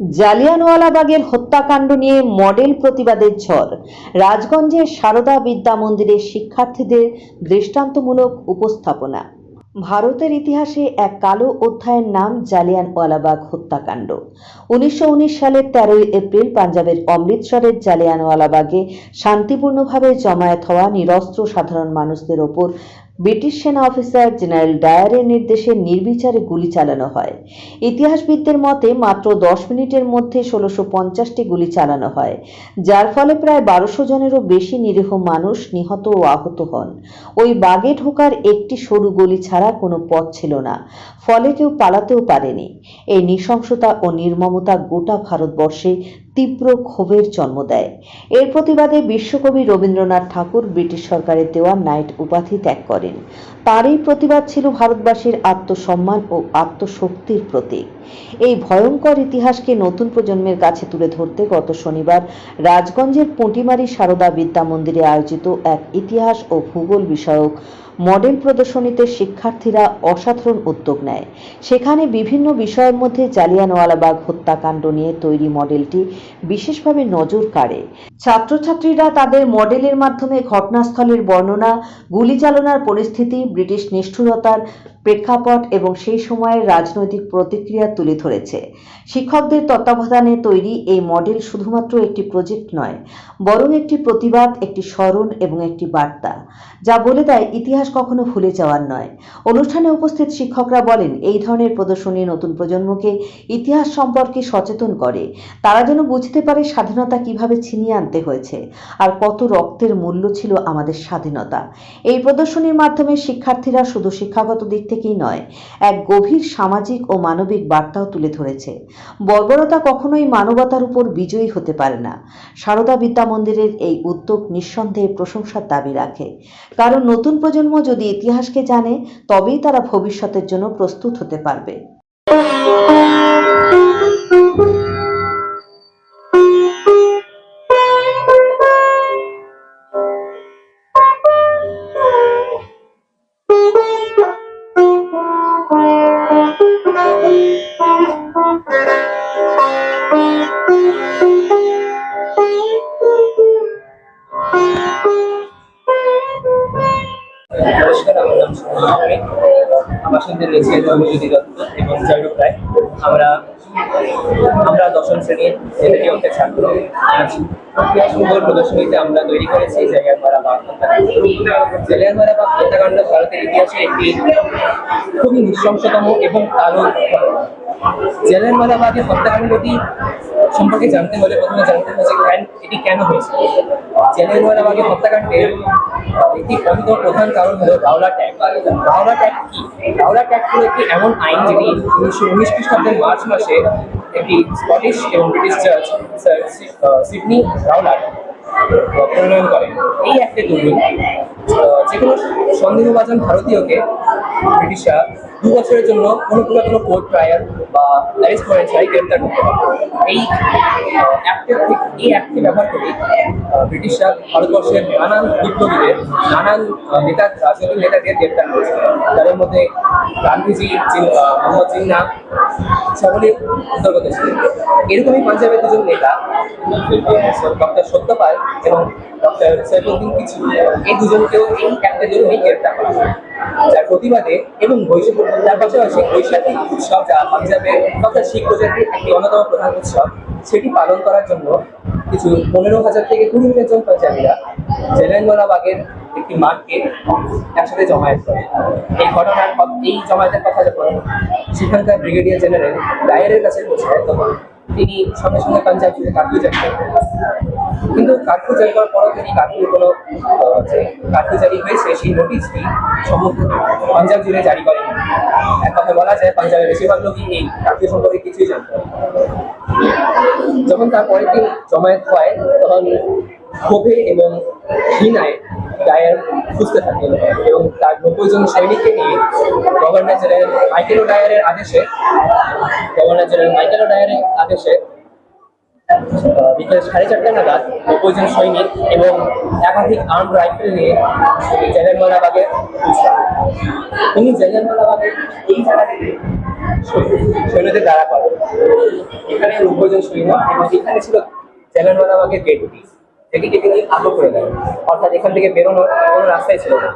জালিয়ানওয়ালাবাগের হত্যাকাণ্ড নিয়ে মডেল প্রতিবাদের ঝড়। রাজগঞ্জের সারদা বিদ্যা মন্দিরের শিক্ষার্থীদের দৃষ্টান্তমূলক উপস্থাপনা। ভারতের ইতিহাসে এক কালো অধ্যায়ের নাম জালিয়ানওয়ালাবাগ হত্যাকাণ্ড। উনিশশো উনিশ সালের তেরোই এপ্রিল পাঞ্জাবের অমৃতসরের জালিয়ানওয়ালাবাগে শান্তিপূর্ণভাবে জমায়েত হওয়া নিরস্ত্র সাধারণ মানুষদের ওপর ব্রিটিশ সেনা অফিসার জেনারেল ডায়ারের নির্দেশে নির্বিচারে গুলি চালানো হয়। ইতিহাসবিদদের মতে মাত্র দশ মিনিটের মধ্যে ষোলোশো পঞ্চাশটি গুলি চালানো হয়, যার ফলে প্রায় বারোশো জনেরও বেশি নিরীহ মানুষ নিহত ও আহত হন। ওই বাগে ঢোকার একটি সরু গলি ছাড়া কোনো পথ ছিল না, ফলে কেউ পালাতেও পারেনি। এই নৃশংসতা ও নির্মমতা গোটা ভারতবর্ষে তীব্র ক্ষোভের জন্ম দেয়। এর প্রতিবাদে বিশ্বকবি রবীন্দ্রনাথ ঠাকুর ব্রিটিশ সরকারের দেওয়া নাইট উপাধি ত্যাগ করেন। তার এই প্রতিবাদ ছিল ভারতবাসীর আত্মসম্মান ও আত্মশক্তির প্রতীক। এই ভয়ঙ্কর ইতিহাসকে নতুন প্রজন্মের কাছে তুলে ধরতে গত শনিবার রাজগঞ্জের পুঁটিমারি সারদা বিদ্যা মন্দিরে আয়োজিত এক ইতিহাস ও ভূগোল বিষয়ক মডেল প্রদর্শনীতে শিক্ষার্থীরা অসাধারণ উদ্যোগ নেয়। সেখানে বিভিন্ন বিষয়ের মধ্যে জালিয়ানওয়ালাবাগ হত্যাকাণ্ড নিয়ে তৈরি মডেলটি বিশেষভাবে নজর কাড়ে। ছাত্রছাত্রীরা তাদের মডেলের মাধ্যমে ঘটনাস্থলের বর্ণনা গুলি চালনার পরিস্থিতি, ব্রিটিশ নিষ্ঠুরতার প্রেক্ষাপট এবং সেই সময়ের রাজনৈতিক প্রতিক্রিয়া তুলে ধরেছে। শিক্ষকদের তত্ত্বাবধানে তৈরি এই মডেল শুধুমাত্র একটি প্রজেক্ট নয়, বরং একটি প্রতিবাদ, একটি স্মরণ এবং একটি বার্তা, যা বলে দেয় ইতিহাস কখনো ভুলে যাওয়ার নয়। অনুষ্ঠানে উপস্থিত শিক্ষকরা বলেন, এই ধরনের প্রদর্শনী নতুন প্রজন্মকে ইতিহাস সম্পর্কে সচেতন করে। তারা যেন বুঝতে পারে স্বাধীনতা কীভাবে ছিনিয়ে আনতে হয়েছে আর কত রক্তের মূল্য ছিল আমাদের স্বাধীনতা। এই প্রদর্শনীর মাধ্যমে শিক্ষার্থীরা শুধু শিক্ষাগত দিক থেকেই নয়, এক গভীর সামাজিক ও মানবিক বার্তাও তুলে ধরেছে। বর্বরতা কখনোই মানবতার উপর বিজয়ী হতে পারে না। সারদা বিদ্যা মন্দিরের এই উদ্যোগ নিঃসন্দেহে প্রশংসার দাবি রাখে। কারণ নতুন প্রজন্ম যদি ইতিহাসকে জানে তবেই তারা ভবিষ্যতের জন্য প্রস্তুত হতে পারবে। নমস্কার, আমার নাম রয়েছে ধর্মজ্যোতি দত্ত এবং জয়রূপ রায়। আমরা আমরা দশম শ্রেণির অঙ্কের ছাত্র আজ ভূগোল প্রদর্শনীতে আমরা তৈরি করেছি জালিয়ানওয়ালা বাগ হত্যাকাণ্ড। জালিয়ানওয়ালা বাগ হত্যাকাণ্ড ভারতের ইতিহাসে একটি খুবই নৃশংসতম এবং কালো ঘটনা। জালিয়ানওয়ালা বাগের হত্যাকাণ্ডটি সম্পর্কে জানতে হলে প্রথমে জানতে হবে যে কেন এটি কেন হয়েছে। জালিয়ানওয়ালা বাগের হত্যাকাণ্ডের একটি অন্যতম প্রধান কারণ হলো রাওলা ট্যাগ। রাওলা ট্যাগ কি? রাওলা ট্যাগ হলো একটি এমন আইন যেটি উনিশশো উনিশ খ্রিস্টাব্দের মার্চ মাসে একটি স্কটিশ এবং ব্রিটিশ জাজ সিডনি রাওলার প্রণয়ন করেন। এই অ্যাক্টের দরুন আহ, যে কোনো সন্দেহভাজন ভারতীয়কে ব্রিটিশরা দু বছরের জন্য কোনো কোনো কোনো কোর্ট ট্রায়াল বা অ্যারেস্ট ওয়ারেন্ট ছাড়াই গ্রেপ্তার করতে পারে এই থেকে এই অ্যাক্টকে ব্যবহার করে ব্রিটিশরা ভারতবর্ষের নানান বিপ্লবীদের, নানান নেতা, রাজনৈতিক নেতাদের গ্রেপ্তার করেছে। তাদের মধ্যে গান্ধীজি মোহাম্মদ জিন্না সকলে অন্তর্গত ছিলেন। এরকমই পাঞ্জাবের দুজন নেতা, ডক্টর সত্যপাল এবং ডক্টর সৈফুদ্দিন কিছু এই দুজনকেও এই একটা জন্যই গ্রেপ্তার করা হয়। যার প্রতিবাদে এবং বৈশাখ তার পাশাপাশি বৈশাখী উৎসব, যা পাঞ্জাবের তথা শিখ প্রজাতির একটি অন্যতম প্রধান উৎসব, সেটি পালন করার জন্য কিছু পনেরো হাজার থেকে কুড়ি হাজার জন পাঞ্জাবিরা জেলানওয়ালা বাগের একটি মাঠকে একসাথে জমায়েত করে। এই ঘটনার এই জমায়েতের কথা যখন সেখানকার ব্রিগেডিয়ার জেনারেল ডায়ারের কাছে পৌঁছায়, তখন তিনি সঙ্গে সঙ্গে পাঞ্জাব জুড়ে কার্ফিউ জারি কিন্তু কার্ফিউ জারি করার পরও তিনি কার্ফিউ কোনো যে কার্ফিউ জারি হয়েছে, সেই নোটিশটি সমগ্র পাঞ্জাব জুড়ে জারি করেন এক কথা বলা যায় পাঞ্জাবের বেশিরভাগ লোকই এই কার্ফিউ সম্পর্কে কিছুই জানতো। যখন তার পরের দিন জমায়েত হয়, তখন ক্ষোভে এবং ঘৃণায় ডায়ার খুঁজতে থাকেন এবং তার নব্বই জন সৈনিককে নিয়ে গভর্নর জেনারেল মাইকেল ডায়ারের আদেশে গভর্নর জেনারেল মাইকেল ডায়ারের আদেশে বিকেল সাড়ে চারটা নাগাদ নব্বই জন সৈনিক এবং একাধিক আর্ম রাইফেল নিয়ে পৌঁছান তিনি জেলেনওয়ালাবাগের এই জায়গাটিতে সৈ- সৈন্যদের দ্বারা করেন। এখানে নব্বই জন সৈন্য এবং এখানে ছিল জেলেনওয়ালাবাগের গেটটি এটিকে তিনি আটক করে দেন অর্থাৎ এখান থেকে বেরোনোর কোনো রাস্তাই ছিল না।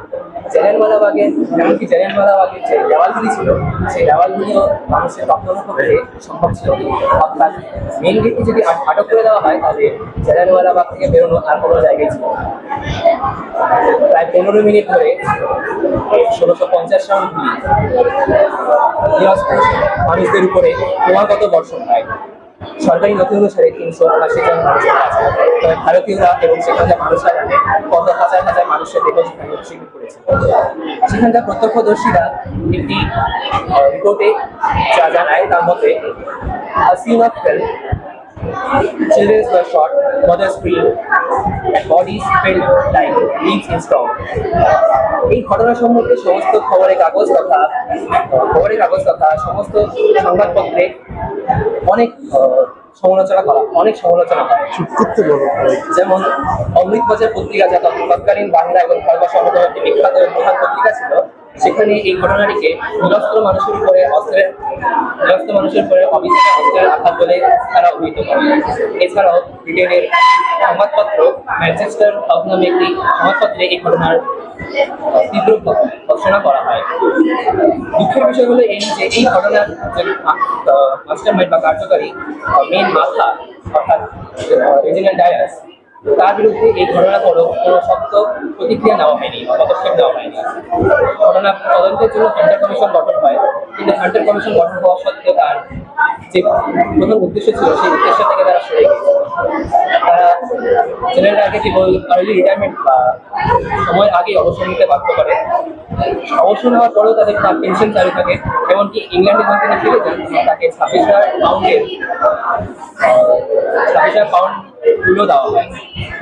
জেলেনওয়ালাবাগে এমনকি জেলেনওয়ালাবাগের যে দেওয়ালগুলি ছিল, সেই দেওয়ালগুলিও মানুষের রক্তমুখ হতে সম্ভব ছিল। অর্থাৎ মেন গেটটি যদি আটক করে দেওয়া হয়, তাহলে জেলেনওয়ালাবাগ থেকে বেরোনোর আর কোনো জায়গায় ছিল প্রায় পনেরো মিনিট ধরে ষোলোশো পঞ্চাশ রাউন্ড গুলি মানুষদের উপরে ক্রমাগত বর্ষণ হয়। সরকারি নথি অনুসারে তিনশো আশি জন মানুষের কাছে তবে ভারতীয়রা এবং সেখানকার মানুষরা জানে কত হাজার হাজার মানুষের দেহ সেখানে শিকার করেছে। সেখানকার প্রত্যক্ষদর্শীরা একটি রিপোর্টে যা জানায় তার মধ্যে সিন অফ ফেল Children were shot, mothers screamed, and bodies felt like leaves in storm. এই ঘটনা সম্পর্কে সমস্ত খবরের কাগজ তথা খবরের কাগজ তথা সমস্ত সংবাদপত্রে অনেক সমালোচনা করা অনেক সমালোচনা করা। যেমন অমৃত বাজার পত্রিকা যা তৎকালীন বাংলা এবং ভারতবর্ষ অন্যতম একটি বিখ্যাত এবং প্রধান পত্রিকা ছিল সেখানে এই ঘটনাটিকে নিরস্ত্র মানুষের উপরে অস্ত্রের নিরস্ত্র মানুষের উপরে অবিচারে অস্ত্রের আঘাত বলে তারা অভিহিত করে। এছাড়াও ব্রিটেনের সংবাদপত্র ম্যানচেস্টার হাউস নামে একটি সংবাদপত্রে এই ঘটনার তীব্র ঘোষণা করা হয়। দুঃখের বিষয় হলো এই যে এই ঘটনার মাস্টার মাইন্ড বা কার্যকারী মেন মাথা অর্থাৎ রেজিনাল ডায়াস তার বিরুদ্ধে এই ঘটনার পরও কোনো শক্ত প্রতিক্রিয়া নেওয়া হয়নি পদক্ষেপ নেওয়া হয়নি। ঘটনা তদন্তের জন্য হান্টার কমিশন গঠন হয়, কিন্তু হান্টার কমিশন গঠন হওয়া সত্ত্বেও তার যে প্রথম উদ্দেশ্য ছিল, সেই উদ্দেশ্য থেকে তারা সরে গেছে। তারা জেনারেল আগে কেবল আর্লি রিটায়ারমেন্ট বা সময় আগে অবসর নিতে বাধ্য করে। অবসর নেওয়ার পরেও তাদের তার পেনশন চালু থাকে, এমনকি ইংল্যান্ডে যখন তিনি তাকে ছাব্বিশ হাজার পাউন্ডের ছাব্বিশ হাজার পাউন্ড তুলো দেওয়া হয়।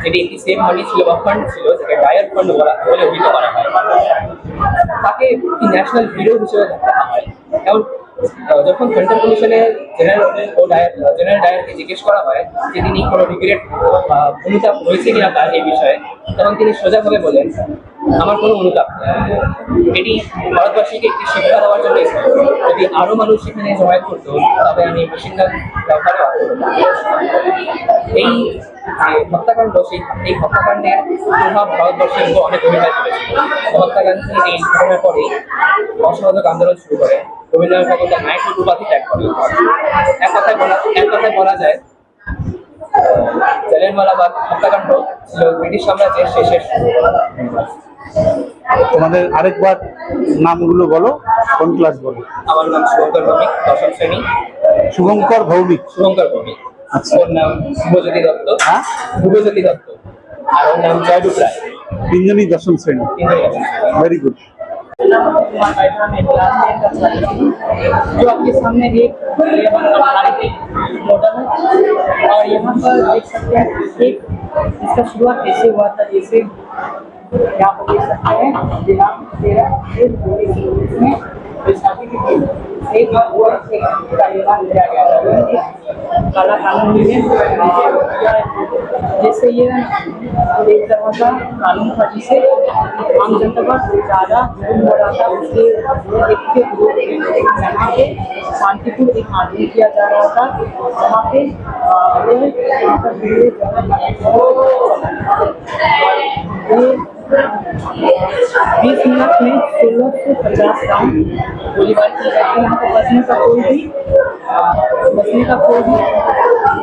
যেটি একটি সেফ মানি ছিল বা ফান্ড ছিল, যেটাকে ডায়ার ফান্ড বলা, বলে অভিহিত করা হয়। তাকে একটি ন্যাশনাল হিরো হিসেবে দেখা হয়। এবং যখন সেন্ট্রাল কমিশনের জেনারেল ও ডায়ার জেনারেল ডায়ারকে জিজ্ঞেস করা হয় যে তিনি কোনো রিগ্রেট অনুতাপ হয়েছে কিনা তার এই বিষয়ে, তখন তিনি সোজাভাবে বলেন আমার কোনো অনুতাপ এটি ভারতবাসীকে একটি শিক্ষা দেওয়ার জন্য যদি আরও মানুষ সেখানে জমায়েত করতো, তবে আমি গান ব্যবহারে এই হত্যাকাণ্ড, সেই এই হত্যাকাণ্ডের প্রভাব ভারতবর্ষের উপর অনেক পড়েছিল মহাত্মা গান্ধী এই ঘটনার পরে অসহযোগ আন্দোলন শুরু করে। রবীন্দ্রনাথ ঠাকুর নায়ক উপাধি ত্যাগ করে। এক কথায় বলা, এক কথায় বলা যায় জালিয়ানওয়ালাবাগ হত্যাকাণ্ড ছিল ব্রিটিশ সাম্রাজ্যের শেষের। তোমাদের আরেকবার নামগুলো বলো কোন ক্লাস বলো আমার নাম শুভঙ্কর ভৌমিক দশম শ্রেণী শুভঙ্কর ভৌমিক শুভঙ্কর ভৌমিক আচ্ছা। ওর নাম শুভজ্যোতি দত্ত হ্যাঁ? শুভজ্যোতি দত্ত আর ওর নাম জয়দুপ রায় তিনজনই দশম শ্রেণী তিনজনই দশম শ্রেণী। ভেরি গুড जो आपके सामने एक मॉडल है और यहाँ पर देख सकते हैं एक इसका शुरुआत कैसे हुआ था जैसे देख सकते हैं तेरह में जैसे ये एक तरह का कानून था जिसे आम जनता पर ज़्यादा हो रहा था, उसके एक के विरोध यहाँ पे शांतिपूर्ण एक आंदोलन किया जा रहा था वहाँ पे, ये बीस मिनट में सोलह से पचास राउंड गोलीबारी की जाती है। यहाँ पर बचने का कोई भी, बसने का कोई भी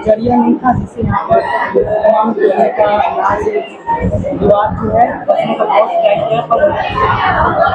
ज़रिया नहीं था, जिससे यहाँ पर तमाम लोगों का विवाद जो है। बचने का बहुत ट्राई किया